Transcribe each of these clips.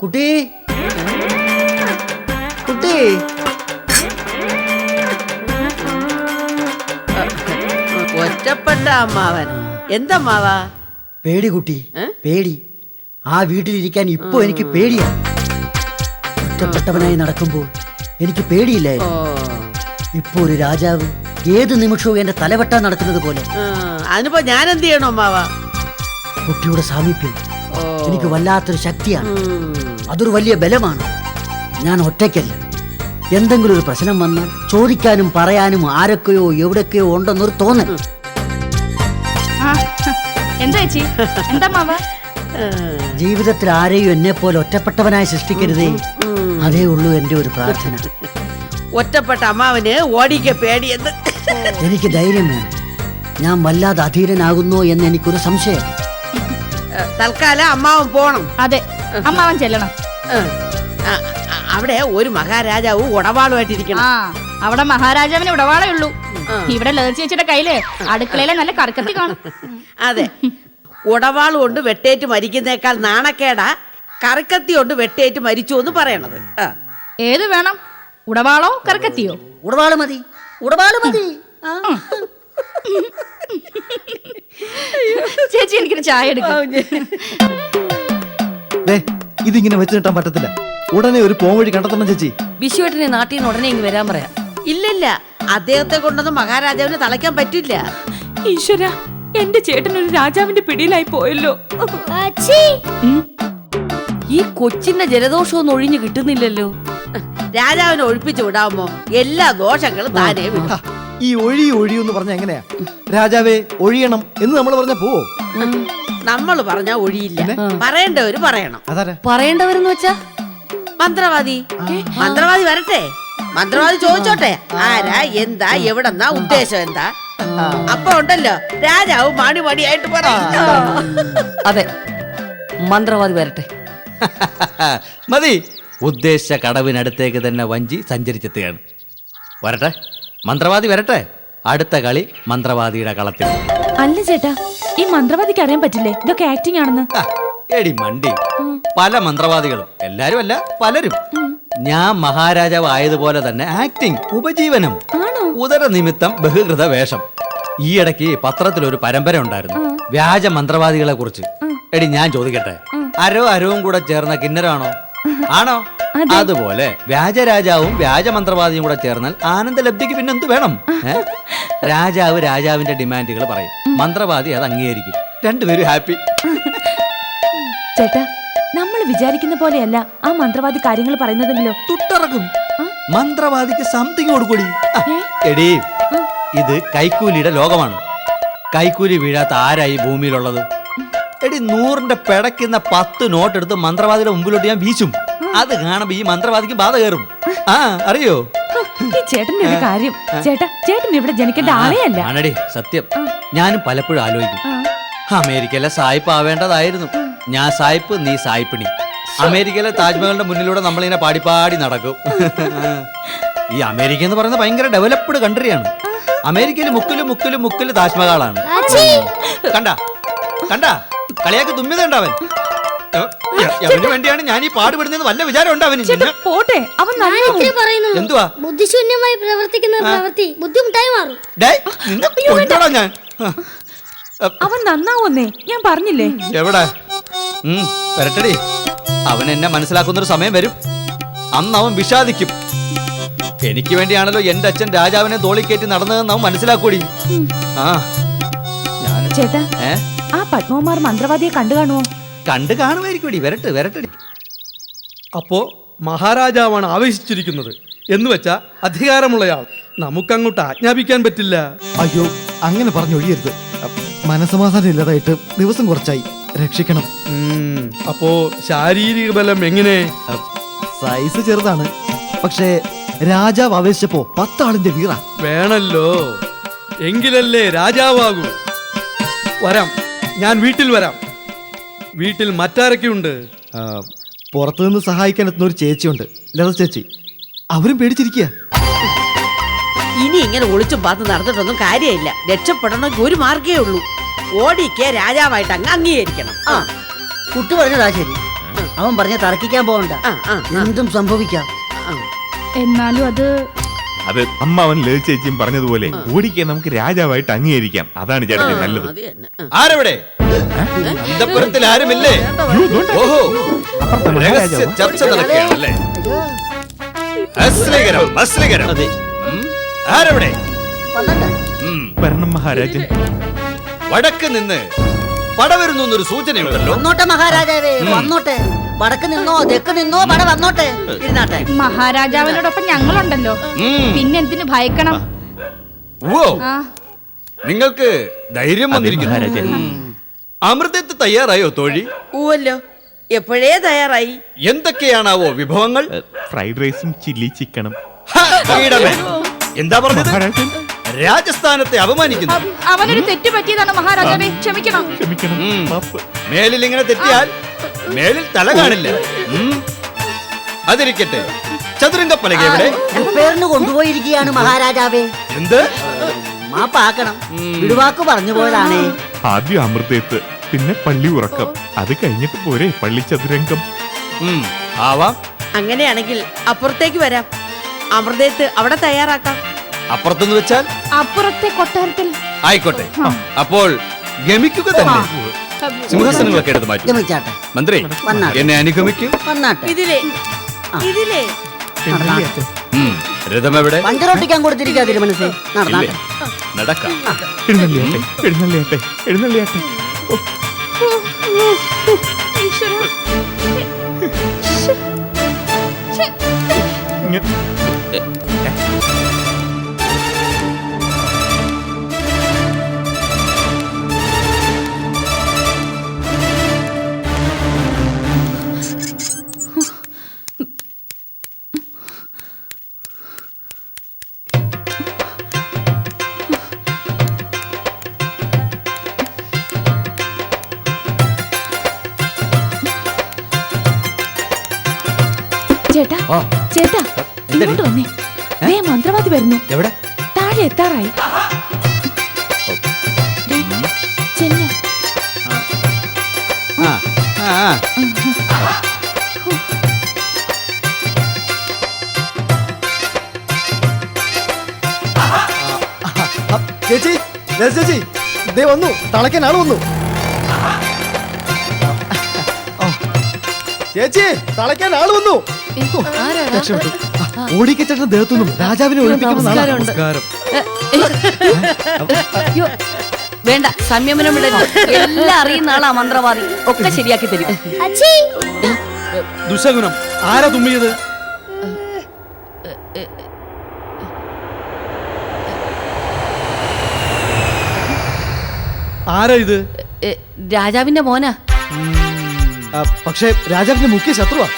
കുട്ടി? കുട്ടി? ഒറ്റപ്പെട്ട അമ്മാവൻ. എന്താ എന്തമ്മാവാ പേടി കുട്ടി പേടി. ആ വീട്ടിലിരിക്കാൻ ഇപ്പോ എനിക്ക് പേടിയാ. ഒറ്റപ്പെട്ടവനായി നടക്കുമ്പോൾ എനിക്ക് പേടിയില്ല? പേടിയില്ലായിരുന്നു ഇപ്പോ ഒരു രാജാവ് ഏത് നിമിഷവും എന്റെ തലവെട്ടാൻ നടക്കുന്നത് പോലെ. അനുഭവം അതിനിപ്പോ ഞാൻ എന്ത് ചെയ്യണോ അമ്മാവാ? കുട്ടിയുടെ സാമീപ്യം. എനിക്ക് വല്ലാത്തൊരു ശക്തിയാണ്. അതൊരു വലിയ ബലമാണ്. ഞാൻ ഒറ്റയ്ക്കല്ല. എന്തെങ്കിലും ഒരു പ്രശ്നം വന്നാൽ ചോദിക്കാനും പറയാനും ആരൊക്കെയോ എവിടൊക്കെയോ ഉണ്ടെന്നൊരു തോന്നൽ. ആ, എന്താ ചേച്ചി? എന്താ മാവ ജീവിതത്തിൽ ആരെയും എന്നെ പോലെ ഒറ്റപ്പെട്ടവനായി സൃഷ്ടിക്കരുതേ. അതേ ഉള്ളൂ എന്റെ ഒരു പ്രാർത്ഥന. ഒറ്റപ്പെട്ട അമ്മാവന് ഓടിക്ക പേടിയെന്ന്. എനിക്ക് ധൈര്യം വേണം. ഞാൻ വല്ലാതെ അധീരനാകുന്നോ എന്ന് എനിക്കൊരു സംശയം തൽക്കാലം അമ്മാവൻ പോണം. അതെ അമ്മാവൻ ചെല്ലണം. അവിടെ ഒരു മഹാരാജാവ് ഉടവാളുമായിട്ടിരിക്കണം. ആ അവിടെ മഹാരാജാവിന് ഉടവാളേ ഉള്ളൂ. ഇവിടെ ലത വെച്ചിട്ട് കയ്യിൽ അടുക്കളയിലെ നല്ല കറക്കത്തി കാണും. അതെ. ഉടവാൾ കൊണ്ട് വെട്ടേറ്റ് മരിക്കുന്നേക്കാൾ നാണക്കേടാ കറുക്കത്തി കൊണ്ട് വെട്ടേറ്റ് മരിച്ചു എന്ന് പറയണത്. ഏത് വേണം? ഉടവാളോ കറക്കത്തിയോ? ഉടവാൾ മതി. ഉടവാൾ മതി. ചേച്ചി എനിക്കൊരു ചായ എടുക്കും. ദേ ഇതിങ്ങനെ വെച്ച് നീട്ടാൻ പറ്റത്തില്ല. ഉടനെ ഒരു പോംവഴി കണ്ടെത്തണം ചേച്ചി. വിശ്വേട്ടനെ നാട്ടിൽ നിന്ന് ഉടനെ ഇങ്ങ് വരാൻ പറയാം. ഇല്ലില്ല. അദ്ദേഹത്തെ കൊണ്ടൊന്നും മഹാരാജാവിന് തളയ്ക്കാൻ പറ്റില്ല. ഈശ്വര എന്റെ ചേട്ടൻ ഒരു രാജാവിന്റെ പിടിയിലായി പോയല്ലോ. ഈ കൊച്ചിന്റെ ജലദോഷം ഒന്നും ഒഴിഞ്ഞു കിട്ടുന്നില്ലല്ലോ. രാജാവിനെ ഒഴിപ്പിച്ചു വിടാമോ? എല്ലാ ദോഷങ്ങളും താനേ വിടും. ഈ ഒഴി ഒഴി എന്ന് പറഞ്ഞ എങ്ങനെയാ? രാജാവേ ഒഴിയണം എന്ന് നമ്മൾ പറഞ്ഞ പോവോ? നമ്മൾ പറഞ്ഞ ഒഴിയില്ല. പറയേണ്ടവര് പറയണം. അതാരാ? പറയേണ്ടവരെന്ന് വെച്ചാ? മന്ത്രവാദി. മന്ത്രവാദി വരട്ടെ. മന്ത്രവാദി ചോദിച്ചോട്ടെ. ആരാ എന്താ എവിടെന്നാ ഉദ്ദേശം എന്താ? അപ്പൊ ഉണ്ടല്ലോ. രാജാവ് മാണി മണിയായിട്ട് പറയും. അതെ. മന്ത്രവാദി വരട്ടെ. മതി. ഉദ്ദേശ കടവിനടുത്തേക്ക് തന്നെ വഞ്ചി സഞ്ചരിച്ചെത്തുകയാണ്. വരട്ടെ. മന്ത്രവാദി വരട്ടെ. അടുത്ത കളി മന്ത്രവാദിയുടെ കളത്തിൽ. അല്ല ചേട്ടാ ഈ മന്ത്രവാദിക്ക് അറിയാൻ പറ്റില്ലേ? ഇതൊക്കെ ആക്ടിംഗ് ആണെന്ന്. ആ, എടി മണ്ടി. പല മന്ത്രവാദികളും എല്ലാരും അല്ല പലരും ഞാൻ മഹാരാജാവ് ആയതുപോലെ തന്നെ ആക്ടിങ് ഉപജീവനം ഉദര നിമിത്തം ബഹുകൃത വേഷം. ഈ ഇടയ്ക്ക് പത്രത്തിൽ ഒരു പരമ്പര ഉണ്ടായിരുന്നു. വ്യാജ മന്ത്രവാദികളെ കുറിച്ച് എടി ഞാൻ ചോദിക്കട്ടെ? അരോ അരവും കൂടെ ചേർന്ന കിന്നരാണോ? ആണോ? അതുപോലെ വ്യാജരാജാവും വ്യാജമന്ത്രവാദിയും കൂടെ ചേർന്നാൽ ആനന്ദലബ്ധിക്ക് പിന്നെ എന്ത് വേണം? ഏ? രാജാവ് രാജാവിന്റെ ഡിമാൻഡുകൾ പറയും. മന്ത്രവാദി അത് അംഗീകരിക്കും. രണ്ടുപേരും ഹാപ്പി. ചേട്ടാ നമ്മൾ വിചാരിക്കുന്ന പോലെയല്ല ആ മന്ത്രവാദി കാര്യങ്ങൾ പറയുന്നതെങ്കിലോ? തുട്ടറക്കും. മന്ത്രവാദിക്ക് സംതിങ് കൊടുക്കൂടി. ആ, എടീ ഇത് കൈക്കൂലിയുടെ ലോകമാണ്. കൈക്കൂലി വീഴാത്ത ആരായി ഭൂമിയിലുള്ളത്? എടി നൂറിന്റെ പിടയ്ക്കുന്ന പത്ത് നോട്ട് എടുത്ത് മന്ത്രവാദിയുടെ മുമ്പിലോട്ട് ഞാൻ വീശും. അത് കാണുമ്പോ ഈ മന്ത്രവാദിക്ക് ബാധ കയറും. ആ അറിയോ? ഈ ചേട്ടന്റെ ഒരു കാര്യം. ചേട്ടാ ചേട്ടൻ ഇവിടെ ജനിക്കേണ്ട ആളേ അല്ല ആണടി സത്യം. ഞാനും പലപ്പോഴും ആലോചിക്കും. അമേരിക്കയിലെ സായിപ്പ് ആവേണ്ടതായിരുന്നു. ഞാൻ സായിപ്പ് നീ സായിപ്പിണി. അമേരിക്കയിലെ താജ്മഹലിന്റെ മുന്നിലൂടെ നമ്മളിങ്ങനെ പാടി പാടി നടക്കും. ഈ അമേരിക്ക എന്ന് പറയുന്നത് ഭയങ്കര ഡെവലപ്ഡ് കൺട്രിയാണ് അമേരിക്കയിൽ മുക്കിൽ മുക്കിൽ മുക്കിൽ താജ്മഹലാണ് കണ്ട? കണ്ട? കളിയാക്കി തുമ്മിതുണ്ടവൻ അവന് വേണ്ടിയാണ് ഞാൻ ഈ പാടുപെടുന്നതെന്ന് വല്ല വിചാരം അവന് ചേട്ടാ പോട്ടെ. അവൻ നന്നാവും ഒക്കെ പറയുന്നു. എന്തുവാ? ബുദ്ധിശൂന്യമായി പ്രവർത്തിക്കുന്ന പ്രവൃത്തി. ബുദ്ധിമുട്ടായി മാറും. ഡേ നിന്നെ ഞാൻ. ആ, അവൻ നന്നാവുന്നേ ഞാൻ പറഞ്ഞില്ലേ? എവിടെ? ഉം, വരട്ടെടി. അവൻ എന്നെ മനസ്സിലാക്കുന്ന ഒരു സമയം വരും. അന്ന് അവൻ വിഷാദിക്കും. എനിക്ക് വേണ്ടിയാണല്ലോ എന്റെ അച്ഛൻ രാജാവിനെ തോളിക്കേറ്റി നടന്നതെന്ന് അവൻ മനസ്സിലാക്കൂടി ആ. ഞാൻ ചേട്ടാ ഏ? ആ പത്മകുമാർ മന്ത്രവാദിയെ കണ്ടു കാണുമോ കണ്ട് കാണുമായിരിക്കും വരട്ടെ വരട്ടെടി അപ്പോ മഹാരാജാവാണ് ആവേശിച്ചിരിക്കുന്നത് എന്ന് വെച്ചാ അധികാരമുള്ളയാൾ. നമുക്കങ്ങോട്ട് ആജ്ഞാപിക്കാൻ പറ്റില്ല. അയ്യോ അങ്ങനെ പറഞ്ഞൊഴിയരുത്. മനസമാധാനം ഇല്ലാതായിട്ട് ദിവസം കുറച്ചായി. രക്ഷിക്കണം. അപ്പോ ശാരീരിക ബലം എങ്ങനെ? സൈസ് ചെറുതാണ്. പക്ഷേ രാജാവ് ആവേശിച്ചപ്പോ പത്താളിന്റെ വീറ. വേണല്ലോ. എങ്കിലല്ലേ രാജാവാകൂ. വരാം. ഞാൻ വീട്ടിൽ വരാം. വീട്ടിൽ മറ്റാരൊക്കെയുണ്ട്? പുറത്തുനിന്ന് സഹായിക്കാൻ എത്തുന്ന ഒരു ചേച്ചിയുണ്ട്. ലത ചേച്ചി അവരും പേടിച്ചിരിക്കുക ഇനി ഇങ്ങനെ ഒളിച്ചും പാത്ത് നടന്നിട്ടൊന്നും കാര്യമില്ല. രക്ഷപ്പെടണമെങ്കിൽ ഒരു മാർഗേ ഉള്ളൂ. ഓടിക്ക രാജാവായിട്ട് അങ്ങ് അംഗീകരിക്കണം. ആ. കുട്ടി പറഞ്ഞതാ ശരി. അവൻ പറഞ്ഞ തർക്കിക്കാൻ പോകണ്ട. എന്തും സംഭവിക്കാം. എന്നാലും അത് അത് അമ്മ അവൻ ലളിത ചേച്ചിയും പറഞ്ഞതുപോലെ ഓടിക്കാൻ നമുക്ക് രാജാവായിട്ട് അംഗീകരിക്കാം. അതാണ് ചേട്ടൻ നല്ലത്. ആരവിടെ? അന്തപുരത്തിൽ ആരുമില്ലേ? ഓഹോ. രഹസ്യ ചർച്ച നടക്കുകയാണല്ലേ അശ്ലീകരം അശ്ലീകരം. ആരവിടെ. വരണം മഹാരാജൻ. വടക്ക് നിന്ന് പട വരുന്നു എന്നൊരു സൂചനയുണ്ടല്ലോ. വന്നോട്ടെ മഹാരാജാവേ വന്നോട്ടെ. വടക്ക് നിന്നോ തെക്ക് നിന്നോ പട വന്നോട്ടെ. ഇരുന്നാട്ടെ. മഹാരാജാവിനോടൊപ്പം ഞങ്ങളുണ്ടല്ലോ. പിന്നെ പിന്നെന്തിനു ഭയക്കണം? ഓ ആ. നിങ്ങൾക്ക് ധൈര്യം വന്നിരിക്കുന്നു. മഹാരാജൻ. അമൃതത്ത് തയ്യാറായോ തോഴി? ഊവല്ലോ. എപ്പോഴേ തയ്യാറായി? എന്തൊക്കെയാണാവോ വിഭവങ്ങൾ? ഫ്രൈഡ് റൈസും ചില്ലി ചിക്കനും. എന്താ പറഞ്ഞത്? രാജസ്ഥാനത്തെ അപമാനിക്കുന്നു. അവനൊരു തെറ്റ് പറ്റിയതാണ് മഹാരാജാവേ. ക്ഷമിക്കണം. ക്ഷമിക്കണം. മാപ്പ്. മേലിൽ ഇങ്ങനെ തെറ്റിയാൽ മേലിൽ തല കാണില്ല അതിരിക്കട്ടെ. അതിരിക്കട്ടെ പലക എവിടെ? റിപ്പയറിന് കൊണ്ടുപോയിരിക്കുകയാണ് മഹാരാജാവേ. എന്ത്? മാപ്പാക്കണം. വിടുവാക്ക് പറഞ്ഞു പോയതാണേ ആദ്യം അമൃതേത്ത് പിന്നെ പള്ളി ഉറക്കം. അത് കഴിഞ്ഞിട്ട് പോരെ പള്ളി ചതുരംഗം. ഉം, ആവാം. അങ്ങനെയാണെങ്കിൽ അപ്പുറത്തേക്ക് വരാം. അമൃതേത്ത് അവിടെ തയ്യാറാക്കാം. അപ്പുറത്തുനിന്ന് വെച്ചാൽ? അപ്പുറത്തെ കൊട്ടാരത്തിൽ. ആയിക്കോട്ടെ. അപ്പോൾ ഗമിക്കുക തന്നെ. സിംഹാസനങ്ങളൊക്കെ എടുത്ത് മാറ്റും. ഗമിച്ചാട്ടെ. മന്ത്രി വന്നാട്ടെ. എന്നെ അനുഗമിക്കും. വന്നാട്ടെ. ഇതിലേ ഇതിലേ. ഉം, രഥം എവിടെ പഞ്ചറൊട്ടിക്കാൻ കൊടുത്തിരിക്കാ തിരുമനസ്. നടന്നാട്ടെ നടക്കാം. എഴുന്നള്ളിയാട്ടെ എഴുന്നള്ളിയാട്ടെ എഴുന്നള്ളിയാട്ടെ. ഇങ്ങ- ചേട്ടാ ചേട്ടാ ഇങ്ങോട്ട് വന്നേ. ദേ മന്ത്രവാദി വരുന്നു. എവിടെ? താഴെ എത്താറായി. ചേച്ചി ചേച്ചി. ദേ വന്നു. തളയ്ക്കാൻ ആൾ വന്നു. ചേച്ചി തളയ്ക്കാൻ ആൾ വന്നു. രക്ഷപ്പെട്ടു. ഓടിക്കച്ചേട്ടൻ ദേഹത്തുനിന്നും രാജാവിനെ ഒഴിപ്പിക്കുന്ന വേണ്ട സംയമനം വിടരുത് എല്ലാം അറിയുന്ന ആളാ മന്ത്രവാദി. ഒക്കെ ശരിയാക്കി തരും. ദുശകുനം ആരാ തുമ്മിയത്? ആരാ ഇത്? രാജാവിന്റെ മോനാ. പക്ഷേ രാജാവിന്റെ മുഖ്യ ശത്രുവാ.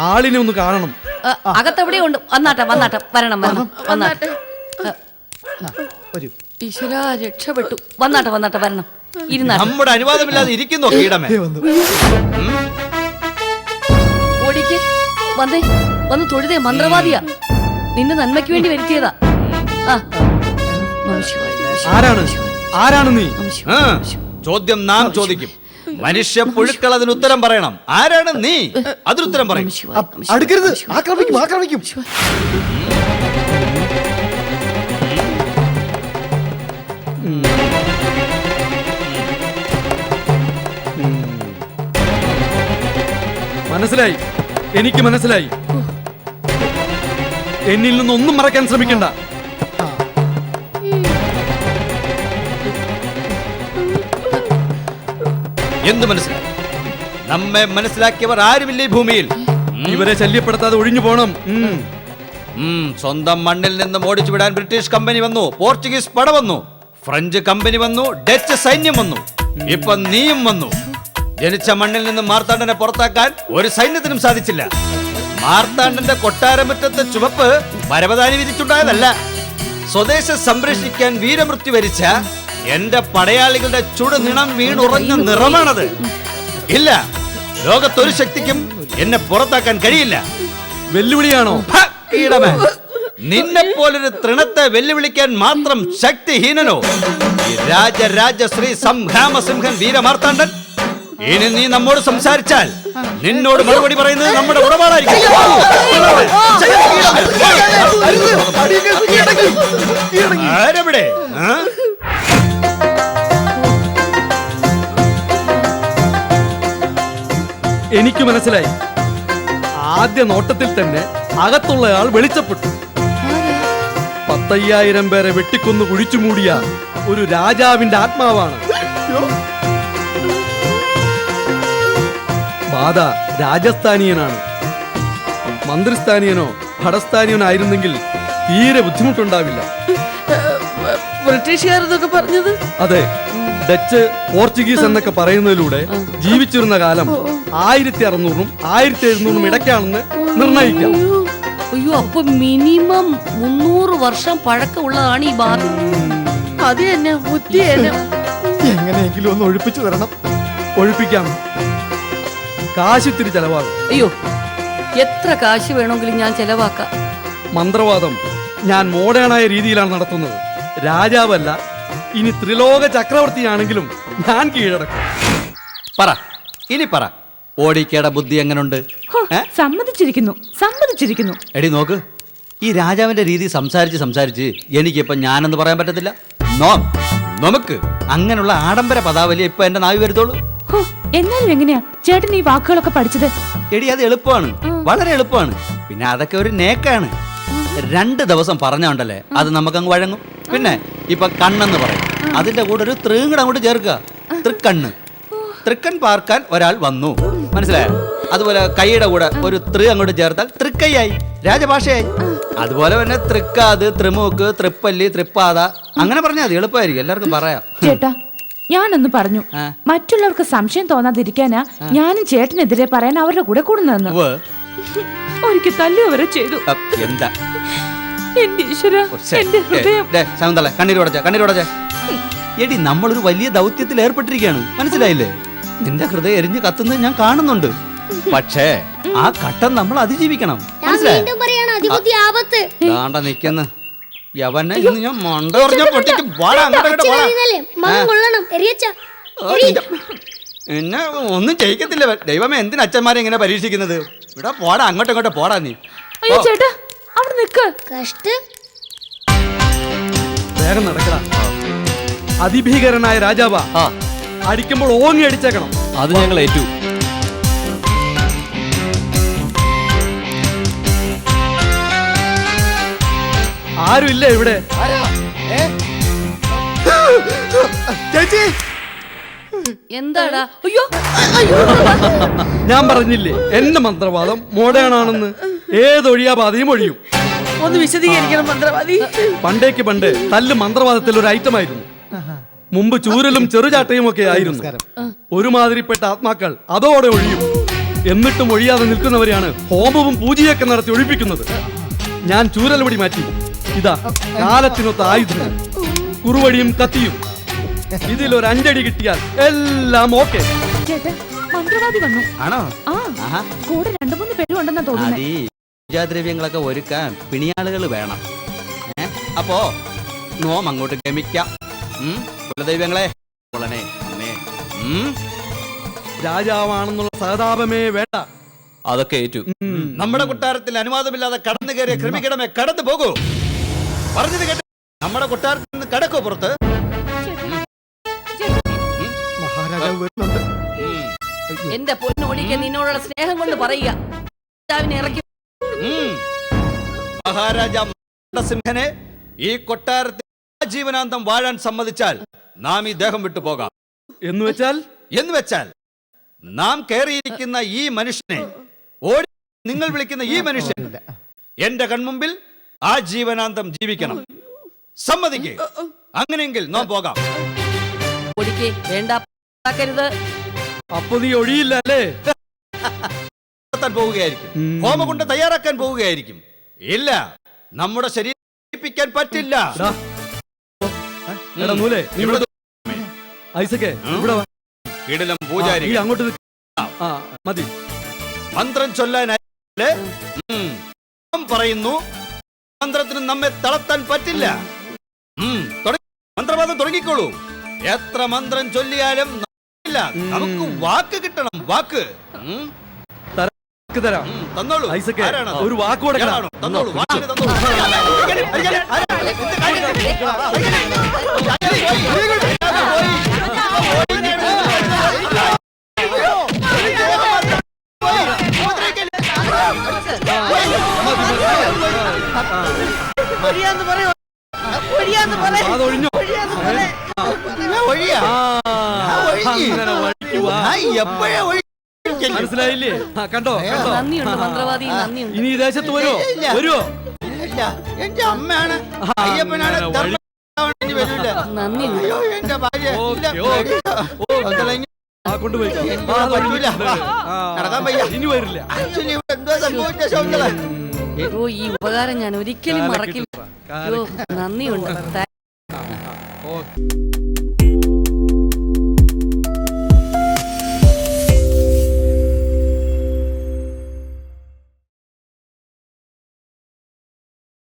ആളിനെ ഒന്ന് കാണണം. അകത്തെവിടെ അകത്തെവിടെയോ ഉണ്ട്? വന്നാട്ടെ വന്നാട്ടെ. വരണം വരണം വന്നാട്ടെ. വരൂ. ഈശ്വര രക്ഷപ്പെട്ടു. വന്നാട്ടെ വന്നാട്ടെ വരണം. ഇരുന്നാട്ടെ. നമ്മുടെ അനുവാദമില്ലാതെ ഇരിക്കുന്നോ കീടമേ. ഓടിക്ക്. വന്നു. വന്നേ തൊഴുതേ മന്ത്രവാദിയാ. നിന്റെ നന്മയ്ക്ക് വേണ്ടി വരുത്തിയതാ. ആ. ആരാണ്? ആരാണ് നീ. ചോദ്യം നാം ചോദിക്കും. മനുഷ്യ പുഴുക്കൾ അതിന് ഉത്തരം പറയണം. ആരാണ് നീ? അതിനുത്തരം പറയും. അടുക്കരുത്. ആക്രമിക്കും ആക്രമിക്കും. മനസ്സിലായി. എനിക്ക് മനസ്സിലായി. എന്നിൽ നിന്നൊന്നും മറക്കാൻ ശ്രമിക്കണ്ട. എന്ത് മനസ്സിലായി. നമ്മെ മനസ്സിലാക്കിയവർ ആരുമില്ല ഈ ഭൂമിയിൽ? ഇവരെ ശല്യപ്പെടുത്താതെ ഒഴിഞ്ഞു പോണം. സ്വന്തം മണ്ണിൽ നിന്ന് ഓടിച്ചു വിടാൻ ബ്രിട്ടീഷ് കമ്പനി വന്നു പോർച്ചുഗീസ് പട വന്നു ഫ്രഞ്ച് കമ്പനി വന്നു ഡച്ച് സൈന്യം വന്നു. ഇപ്പൊ നീയും വന്നു. ജനിച്ച മണ്ണിൽ നിന്ന് മാർത്താണ്ഡനെ പുറത്താക്കാൻ ഒരു സൈന്യത്തിനും സാധിച്ചില്ല. മാർത്താണ്ഡന്റെ കൊട്ടാരമുറ്റത്തെ ചുവപ്പ് പരവതാനി വിധിച്ചുണ്ടായതല്ല സ്വദേശം സംരക്ഷിക്കാൻ വീരമൃത്യു വരിച്ച എന്റെ പടയാളികളുടെ ചുടുനിണം വീണുറഞ്ഞ നിറമാണത് ഇല്ല ലോകത്തൊരു ശക്തിക്കും എന്നെ പുറത്താക്കാൻ കഴിയില്ല വെല്ലുവിളിയാണോ കീടമേ നിന്നെ പോലൊരു തൃണത്തെ വെല്ലുവിളിക്കാൻ മാത്രം ശക്തിഹീനനോ ഈ രാജരാജശ്രീ സംഗ്രാമസിംഹൻ വീരമാർത്താണ്ടൻ ഇനി നീ നമ്മോട് സംസാരിച്ചാൽ നിന്നോട് മറുപടി പറയുന്നത് നമ്മുടെ ഉടപാടായിരിക്കും ആരെവിടെ എനിക്ക് മനസ്സിലായി. ആദ്യ നോട്ടത്തിൽ തന്നെ അകത്തുള്ളയാൾ വെളിച്ചപ്പെട്ടു. പത്തയ്യായിരം പേരെ വെട്ടിക്കൊന്ന് കുഴിച്ചു മൂടിയ ഒരു രാജാവിന്റെ ആത്മാവാണ്. ബാധ രാജസ്ഥാനിയനാണ്. മന്ത്രിസ്ഥാനീയനോ ഭടസ്ഥാനീയനോ ആയിരുന്നെങ്കിൽ തീരെ ബുദ്ധിമുട്ടുണ്ടാവില്ല. ബ്രിട്ടീഷുകാർ പറഞ്ഞത്? അതെ ഡച്ച് പോർച്ചുഗീസ് എന്നൊക്കെ പറയുന്നതിലൂടെ ജീവിച്ചിരുന്ന കാലം ആയിരത്തി അറുന്നൂറിനും ആയിരത്തി എഴുന്നൂറിനും ഇടയ്ക്കാണെന്ന് നിർണയിക്കാം. അയ്യോ അപ്പൊ മിനിമം മുന്നൂറ് വർഷം പഴക്കമുള്ളതാണ് ഈ ബാധ അത് തന്നെ ബുദ്ധി തന്നെ. എങ്ങനെയെങ്കിലും ഒന്ന് ഒഴിപ്പിച്ചു തരണം. ഒഴിപ്പിക്കാം. കാശിത്തിരി ചെലവാകും. അയ്യോ എത്ര കാശ് വേണമെങ്കിലും ഞാൻ ചെലവാക്കാം. മന്ത്രവാദം. ഞാൻ മോഡേണായ രീതിയിലാണ് നടത്തുന്നത്. രാജാവല്ല ഇനി ത്രിലോക ചക്രവർത്തിയാണെങ്കിലും ഞാൻ കീഴടക്കും. പറ ഇനി പറ. ഓടിക്കേടെ ബുദ്ധി എങ്ങനുണ്ട്? സമ്മതിച്ചിരിക്കുന്നു സമ്മതിച്ചിരിക്കുന്നു. എടി നോക്ക്. ഈ രാജാവിന്റെ രീതി സംസാരിച്ച് സംസാരിച്ച് എനിക്കിപ്പം ഞാനെന്ന് പറയാൻ പറ്റത്തില്ല. നോ നമുക്ക് അങ്ങനെയുള്ള ആഡംബര പദാവലി ഇപ്പൊ എന്റെ നാവി വരുത്തോളൂ എന്നാലും എങ്ങനെയാ? ചേട്ടൻ ഈ വാക്കുകളൊക്കെ പഠിച്ചത്? എടി അത് എളുപ്പമാണ്. വളരെ എളുപ്പമാണ്. പിന്നെ അതൊക്കെ ഒരു നേക്കാണ്. രണ്ട് ദിവസം പറഞ്ഞോണ്ടല്ലേ അത് നമുക്കങ്ങ് വഴങ്ങും. പിന്നെ ഇപ്പൊ കണ്ണെന്ന് പറയും. അതിന്റെ കൂടെ ഒരു തൃങ്ങട് അങ്ങോട്ട് ചേർക്കുക തൃക്കണ്ണ്. തൃക്കൺ പാർക്കാൻ ഒരാൾ വന്നു. മനസ്സിലായോ? അതുപോലെ കൈയുടെ കൂടെ ഒരു തൃ അങ്ങോട്ട് ചേർത്താൽ തൃക്കൈയായി രാജഭാഷയായി. അതുപോലെ തന്നെ തൃക്കാത് ത്രിമൂക്ക് തൃപ്പല്ലി തൃപ്പാത. അങ്ങനെ പറഞ്ഞാൽ അത് എളുപ്പമായിരിക്കും. എല്ലാവർക്കും പറയാം. ചേട്ടാ ഞാനൊന്ന് പറഞ്ഞു. മറ്റുള്ളവർക്ക് സംശയം തോന്നാതിരിക്കാനാ ഞാനും ചേട്ടനെതിരെ പറയാൻ അവരുടെ കൂടെ കൂടുന്നതെന്ന്. ഒരിക്കൽ തല്ലു അവരെ ചെയ്തു. എന്താ? എന്റെ ഈശ്വര. എന്റെ ഹൃദയം. കണ്ണീരോടച്ച കണ്ണീരോടച്ച എടി നമ്മളൊരു വലിയ ദൗത്യത്തിൽ ഏർപ്പെട്ടിരിക്കുകയാണ്. മനസ്സിലായില്ലേ? നിന്റെ ഹൃദയം എരിഞ്ഞ് കത്തുന്നത് ഞാൻ കാണുന്നുണ്ട്. പക്ഷേ ആ ഘട്ടം നമ്മൾ അതിജീവിക്കണം. ഞാൻ മനസ്സിലായോ? വീണ്ടും പറയാണ് അതിബുദ്ധി ആപത്ത്. ദാണ്ട നിക്കുന്ന യവനെ ഇന്ന് ഞാൻ മണ്ട പറഞ്ഞ പൊട്ടിക്ക് പോടാ അങ്ങോട്ട് അങ്ങോട്ട് പോടാ അച്ഛനായിരുന്നാലേ മകൻ കൊള്ളണം എറിയച്ച ഓ, എന്നെ ഒന്നും ചെയ്യിക്കത്തില്ല. ദൈവമേ എന്തിനാ അച്ഛന്മാരെ ഇങ്ങനെ പരീക്ഷിക്കുന്നത്? ഇവിടെ പോടാ അങ്ങോട്ടും ഇങ്ങോട്ടും പോടാ നീ. അയ്യോ ചേട്ടാ അവിടെ കഷ്ട്. വേഗം നടക്കട. അതിഭീകരനായ രാജാവാ. ആ. അടിക്കുമ്പോൾ ഓങ്ങി അടിച്ചേക്കണം. അത് ഞങ്ങൾ ഏറ്റു. ആരുമില്ല ഇവിടെ. ചേച്ചി! എന്താടാ? അയ്യോ! ഞാൻ പറഞ്ഞില്ലേ എന്റെ മന്ത്രവാദം മോഡേൺ ആണെന്ന് ഏതൊഴിയാ പാതയും ഒഴിയും. ഒന്ന് വിശദീകരിക്കണം മന്ത്രവാദി. പണ്ടേക്ക് പണ്ട് തല്ല് മന്ത്രവാദത്തിൽ ഒരു ഐറ്റം ആയിരുന്നു മുമ്പ് ചൂരലും ചെറുചാട്ടയും ഒക്കെ ആയിരുന്നു. ഒരുമാതിരിപ്പെട്ട ആത്മാക്കൾ അതോടെ ഒഴിയും. എന്നിട്ടും ഒഴിയാതെ നിൽക്കുന്നവരെയാണ് ഹോമവും പൂജയൊക്കെ നടത്തി ഒഴിപ്പിക്കുന്നത്. ഞാൻ ചൂരൽപടി മാറ്റി. ഇതാ കാലത്തിനൊത്ത ആയുധം കുറുവടിയും കത്തിയും. ഇതിൽ ഒരു അഞ്ചടി കിട്ടിയാൽ എല്ലാം ഓക്കെ. മന്ത്രവാദി വന്നു. ആണോ? ആഹാ. കൂടെ രണ്ടു മൂന്ന് തോന്നുന്നത് പൂജാദ്രവ്യങ്ങളൊക്കെ ഒരുക്കാൻ പിണിയാളുകൾ വേണം. അപ്പോ നോം അങ്ങോട്ട് ഗമിക്കാം? കുലദൈവങ്ങളെ. കുളനെ അമ്മേ. ഉം? രാജാവാണെന്നുള്ള സഹതാപമേ വേണ്ട. അതൊക്കെ ഏറ്റു. നമ്മുടെ കൊട്ടാരത്തിൽ അനുവാദമില്ലാതെ കടന്നു കയറിയ ക്രമികിടമേ കടന്നു പോകൂ. പറഞ്ഞത് കേട്ട നമ്മുടെ കൊട്ടാരത്തിൽ നിന്ന് കടക്കോ പുറത്ത്. മഹാരാജാവ് വരുന്നുണ്ട്. ഉം. എന്റെ പൊന്നോടിക്ക് നിന്നോടുള്ള സ്നേഹം കൊണ്ട് പറയുക. രാജാവിനെ ഇറക്കി. മഹാരാജ സിംഹനെ ഈ കൊട്ടാരത്തിൽ ജീവനാന്തം വാഴാൻ സമ്മതിച്ചാൽ നാം ഈ ദേഹം വിട്ടു പോകാം. എന്ന് വെച്ചാൽ? എന്ന് വെച്ചാൽ നാം കയറിയിരിക്കുന്ന ഈ മനുഷ്യനെ ഓടി നിങ്ങൾ വിളിക്കുന്ന ഈ മനുഷ്യൻ എന്റെ കൺമുമ്പിൽ ആ ജീവനാന്തം ജീവിക്കണം. സമ്മതിക്കേ. അങ്ങനെയെങ്കിൽ നാം പോകാം. പൊടിക്ക് വേണ്ട അപ്പൊ നീ ഒഴിയില്ല അല്ലേ? പോവുകയായിരിക്കും. ഹോമകുണ്ട തയ്യാറാക്കാൻ പോവുകയായിരിക്കും. ഇല്ല നമ്മുടെ ശരീരം പറ്റില്ല. എടാ. നൂലേ നീ ഇവിടെ ഐസക്കേ ഇവിടെ വാ. കിടിലം ആ, പൂജാരി നീ അങ്ങോട്ട് നിക്ക്. ആ. മതി. മന്ത്രം ചൊല്ലാനായി ഞാൻ പറയുന്നു മന്ത്രത്തിന് നമ്മെ തളർത്താൻ പറ്റില്ല. ഉം, തുടങ്ങി. മന്ത്രവാദം തുടങ്ങിക്കോളൂ. എത്ര മന്ത്രം ചൊല്ലിയാലും ഇല്ല നമുക്ക് വാക്ക് കിട്ടണം വാക്ക്. ഉം, വാക്ക് തരാം. തന്നോളൂ. ഐസക്കേ? ഒരു വാക്ക് കൊടുക്കണം. ഇയാളാണോ? തന്നോളൂ. എപ്പോഴാ മനസ്സിലായില്ലേ? ആ, കണ്ടോ കണ്ടോ? നന്ദിയുണ്ട് മന്ത്രവാദി നന്ദിയുണ്ട്. ഇനി ഈ ദേശത്ത് വരുമോ ഇല്ല. വരുമോ ഇല്ല എന്റെ അമ്മയാണ്. ആ, അയ്യപ്പനാണ് അങ്ങനെ ധർമ്മം ഇനി വരൂല. നന്ദിയുണ്ട്. അയ്യോ എന്റെ ഭാര്യ ഇല്ല, ഓക്കേ. ആ കൊണ്ടുപോയി. ആ, പറ്റൂല. ആ, നടക്കാൻ വയ്യ. ഇനി വരില്ല. actually ഇവിടെ എന്തോ സംഭവിച്ച ഓ ഈ ഉപകാരം ഞാൻ ഒരിക്കലും മറക്കില്ല. കാലക്കിട്ടുറ, ഓ നന്ദിയുണ്ട്. താ-